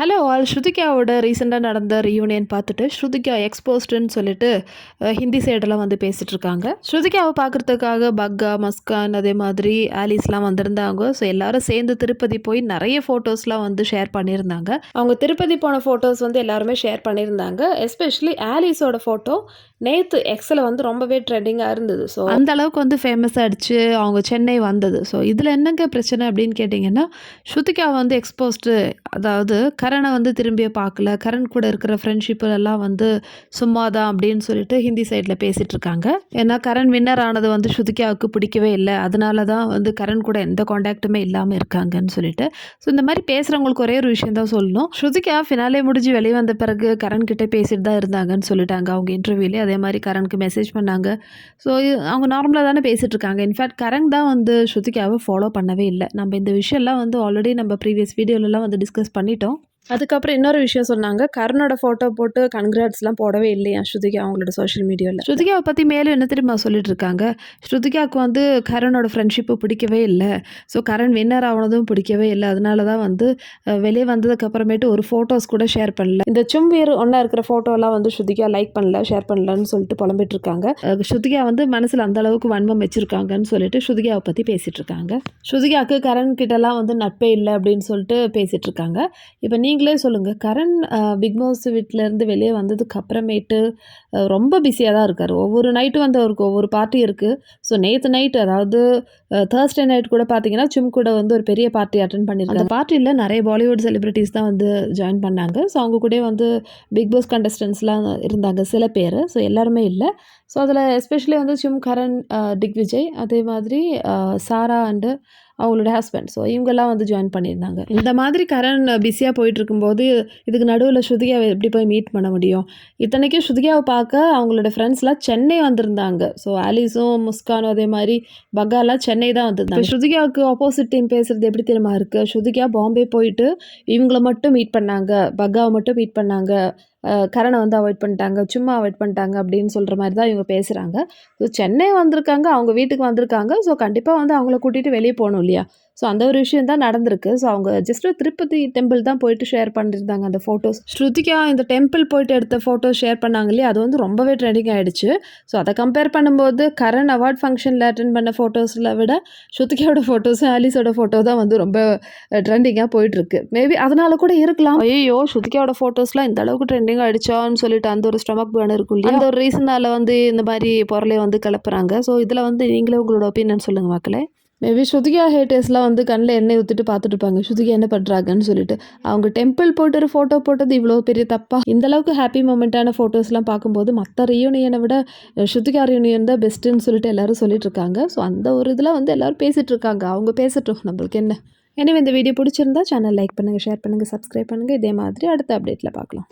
Hello all ஸ்ருதிகாவோட ரீசெண்டாக நடந்த reunion பார்த்துட்டு ஸ்ருதிகா எக்ஸ்போஸ்டுன்னு சொல்லிட்டு ஹிந்தி சைடெல்லாம் வந்து பேசிகிட்டு இருக்காங்க ஸ்ருதிகாவை பார்க்குறதுக்காக பக்கா மஸ்கான் அதே மாதிரி ஆலிஸ்லாம் வந்திருந்தாங்க. ஸோ எல்லாரும் சேர்ந்து திருப்பதி போய் நிறைய ஃபோட்டோஸ்லாம் வந்து ஷேர் பண்ணியிருந்தாங்க. அவங்க திருப்பதி போன ஃபோட்டோஸ் வந்து எல்லாருமே ஷேர் பண்ணியிருந்தாங்க. எஸ்பெஷலி ஆலிஸோட ஃபோட்டோ நேற்று எக்ஸில் வந்து ரொம்பவே ட்ரெண்டிங்காக இருந்தது. ஸோ அந்த அளவுக்கு வந்து ஃபேமஸ் ஆகிடுச்சு அவங்க சென்னை வந்தது. ஸோ இதில் என்னங்க பிரச்சனை அப்படின்னு கேட்டிங்கன்னா ஸ்ருதிகா வந்து எக்ஸ்போஸ்டு அதாவது கரனை வந்து திரும்பிய பார்க்கல. கரண் கூட இருக்கிற ஃப்ரெண்ட்ஷிப்பு எல்லாம் வந்து சும்மா தான் அப்படின்னு சொல்லிட்டு ஹிந்தி சைடில் பேசிகிட்டு இருக்காங்க. ஏன்னா கரண் வின்னர் ஆனது வந்து ஸ்ருதிகாவுக்கு பிடிக்கவே இல்லை. அதனால தான் வந்து கரண் கூட எந்த காண்டாக்ட்டுமே இல்லாமல் இருக்காங்கன்னு சொல்லிட்டு. ஸோ இந்த மாதிரி பேசுகிறவங்களுக்கு ஒரே ஒரு விஷயம் தான் சொல்லணும். ஸ்ருதிகா ஃபினாலே முடிஞ்சு வெளியே வந்த பிறகு கரண் கிட்டே பேசிட்டு தான் இருந்தாங்கன்னு சொல்லிட்டாங்க அவங்க இன்டர்வியூலேயே அதே மாதிரி கரனுக்கு மெசேஜ் பண்ணாங்க. ஸோ அவங்க நார்மலாக தானே பேசிகிட்டு இருக்காங்க. இன்ஃபேக்ட் கரண் தான் வந்து ஸ்ருதிகாவை ஃபாலோ பண்ணவே இல்லை. நம்ம இந்த விஷயம்லாம் வந்து ஆல்ரெடி நம்ம ப்ரீவியஸ் வீடியோலலாம் வந்து டிஸ்கஸ் பண்ணிட்டோம். அதுக்கப்புறம் இன்னொரு விஷயம் சொன்னாங்க. கருணோட ஃபோட்டோ போட்டு கன்கிராட்ஸ்லாம் போடவே இல்லையா ஸ்ருதிகா அவங்களோட சோஷியல் மீடியாவில் ஸ்ருதிகாவை பற்றி மேலும் என்ன தெரியுமா சொல்லிட்டு இருக்காங்க? ஸ்ருதிகாவுக்கு வந்து கரனோட ஃப்ரெண்ட்ஷிப்பு பிடிக்கவே இல்லை. ஸோ கரண் வின்னர் ஆனதும் பிடிக்கவே இல்லை. அதனால தான் வந்து வெளியே வந்ததுக்கப்புறமேட்டு ஒரு ஃபோட்டோஸ் கூட ஷேர் பண்ணல. இந்த சும்வீர் ஒன்றா இருக்கிற ஃபோட்டோலாம் வந்து ஸ்ருதிகா லைக் பண்ணல ஷேர் பண்ணலன்னு சொல்லிட்டு புலம்பிட்டு இருக்காங்க. ஸ்ருதிகா வந்து மனசில் அந்த அளவுக்கு வன்மம் வச்சிருக்காங்கன்னு சொல்லிட்டு ஸ்ருதிகாவை பற்றி பேசிகிட்டு இருக்காங்க. ஸ்ருதிகாவுக்கு கரண் கிட்டலாம் வந்து நட்பே இல்லை அப்படின்னு சொல்லிட்டு பேசிகிட்டு இருக்காங்க. இப்போ நீங்கள் சொல்லுங்கள் கரண் பிக் பாஸ் வீட்டிலேருந்து வெளியே வந்ததுக்கு அப்புறமேட்டு ரொம்ப பிஸியாக தான் இருக்கார். ஒவ்வொரு நைட்டும் வந்து அவருக்கு ஒவ்வொரு பார்ட்டி இருக்குது ஸோ நேற்று நைட் அதாவது தேர்ஸ்டே நைட் கூட பார்த்தீங்கன்னா சிம் கூட வந்து ஒரு பெரிய பார்ட்டி அட்டன் பண்ணியிருக்காங்க அந்த பார்ட்டியில் நிறைய பாலிவுட் செலிப்ரிட்டிஸ் தான் வந்து ஜாயின் பண்ணாங்க. ஸோ அவங்க கூட வந்து பிக் பாஸ் கண்டஸ்டன்ஸ்லாம் இருந்தாங்க சில பேர். ஸோ எல்லாருமே இல்லை. ஸோ அதில் எஸ்பெஷலி வந்து சிம் கரண் டிக் விஜய் அதே மாதிரி சாரா அண்டு அவங்களோட ஹஸ்பண்ட் ஸோ இவங்கெல்லாம் வந்து ஜாயின் பண்ணியிருந்தாங்க. இந்த மாதிரி கரண் பிஸியாக போயிட்டு இருக்கும்போது இதுக்கு நடுவில் ஸ்ருதிகாவை எப்படி போய் மீட் பண்ண முடியும்? இத்தனைக்கும் ஸ்ருதிகாவை பார்க்க அவங்களோட ஃப்ரெண்ட்ஸ்லாம் சென்னை வந்திருந்தாங்க. ஸோ ஆலிஸும் முஸ்கானும் அதே மாதிரி பக்காலாம் சென்னை தான் வந்திருந்தாங்க. ஸ்ருதிகாவுக்கு ஆப்போசிட் டீம் பேசுறது எப்படி தெரியுமா இருக்குது ஸ்ருதிகா பாம்பே போயிட்டு இவங்கள மட்டும் மீட் பண்ணாங்க. பக்காவை மட்டும் மீட் பண்ணாங்க. கரணை வந்து அவாய்ட் பண்ணிட்டாங்க. சும்மா அவாய்ட் பண்ணிட்டாங்க அப்படின்னு சொல்கிற மாதிரி தான் இவங்க பேசுகிறாங்க ஸோ சென்னை வந்திருக்காங்க. அவங்க வீட்டுக்கு வந்திருக்காங்க. ஸோ கண்டிப்பாக வந்து அவங்கள கூட்டிகிட்டு வெளியே போகணும் இல்லையா? ஸோ அந்த ஒரு விஷயம் தான் நடந்திருக்கு. ஸோ அவங்க ஜஸ்ட் திருப்பதி டெம்பிள் தான் போயிட்டு ஷேர் பண்ணியிருந்தாங்க அந்த ஃபோட்டோஸ் ஸ்ருதிகா இந்த டெம்பிள் போயிட்டு எடுத்த ஃபோட்டோஸ் ஷேர் பண்ணாங்க இல்லையா? அது வந்து ரொம்பவே ட்ரெண்டிங் ஆகிடுச்சு ஸோ அதை கம்பேர் பண்ணும்போது கரண் அவார்ட் ஃபங்க்ஷனில் அட்டன் பண்ண ஃபோட்டோஸில் விட ஸ்ருதிகாவோட ஃபோட்டோஸும் ஆலிஸோட ஃபோட்டோ தான் வந்து ரொம்ப ட்ரெண்டிங்காக போயிட்டுருக்கு. மேபி அதனால கூட இருக்கலாம். ஐயோ ஸ்ருதிகாவோட ஃபோட்டோஸ்லாம் இந்த அளவுக்கு ட்ரெண்டிங் ஆகிடுச்சோன்னு சொல்லிட்டு அந்த ஒரு ஸ்டொமக் பேர்ன் இருக்கும் இல்லையா? அந்த ஒரு ரீசனால வந்து இந்த மாதிரி பொருளை வந்து கிளப்புறாங்க ஸோ இதில் வந்து நீங்களே உங்களோட ஒப்பீனியன் சொல்லுங்கள் மக்களே. மேபி ஸ்ருதிகா ஹேட்டர்ஸ்லாம் வந்து கண்ணில் எண்ணெய் ஊற்றிட்டு பார்த்துட்டு இருப்பாங்க. ஸ்ருதிகா என்ன பண்ணுறாங்கன்னு சொல்லிட்டு. அவங்க டெம்பிள் போட்டு ஒரு ஃபோட்டோ போட்டது இவ்வளோ பெரிய தப்பாக இந்த அளவுக்கு ஹாப்பி மூமெண்ட்டான ஃபோட்டோஸ்லாம் பார்க்கும்போது மற்ற ரியூனியனை விட ஸ்ருதிகா ரியூனியன் தான் பெஸ்ட்டுன்னு சொல்லிட்டு எல்லாரும் சொல்லிட்டு இருக்காங்க. ஸோ அந்த ஒரு இதில் வந்து எல்லாரும் பேசிகிட்டு இருக்காங்க. அவங்க பேசட்டும். நம்மளுக்கு என்ன? எனவே இந்த வீடியோ பிடிச்சிருந்தா சேனல் லைக் பண்ணுங்கள் ஷேர் பண்ணுங்கள் சப்ஸ்கிரைப் பண்ணுங்கள் இதே மாதிரி அடுத்த அப்டேட்டில் பார்க்கலாம்.